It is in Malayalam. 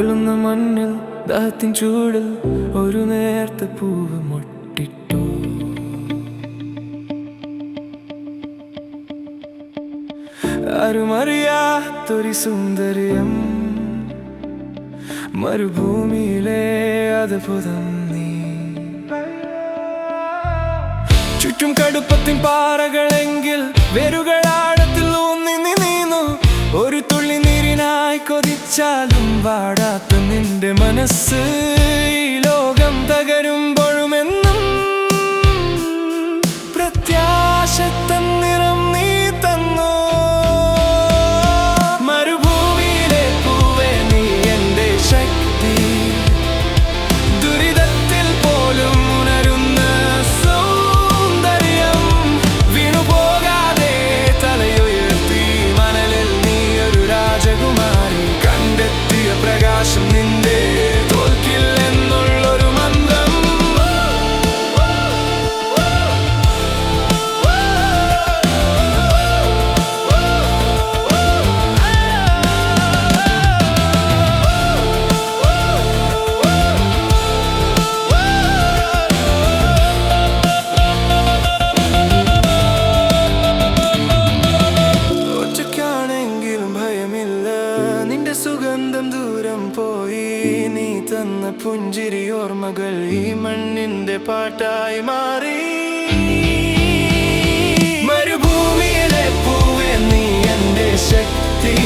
കൊള്ളുന്ന മണ്ണിൽ ദാഹത്തിൻ ചൂടിൽ ഒരു നേരത്തെ പൂവ് മുട്ടിട്ടു. ആരുമറിയാത്തൊരു സുന്ദരിയം മരുഭൂമിയിലെ അത്ഭുതം ചുറ്റും കടുപ്പത്തിൻ പാറകളെങ്കിൽ വേരുകളാഴത്തിൽ കൊതിച്ചാലും വാടാത്ത നിന്റെ മനസ്സ് ലോകം തകരുമ്പോഴുമെന്നും പ്രകാശം നിന്റെ ആനന്ദം ദൂരം പോയി. നീ തന്ന പുഞ്ചിരി ഓർമ്മകൾ ഈ മണ്ണിന്റെ പാട്ടായി മാറി. മരുഭൂമിയിലെ പൂവേ നീ എന്റെ ശക്തി.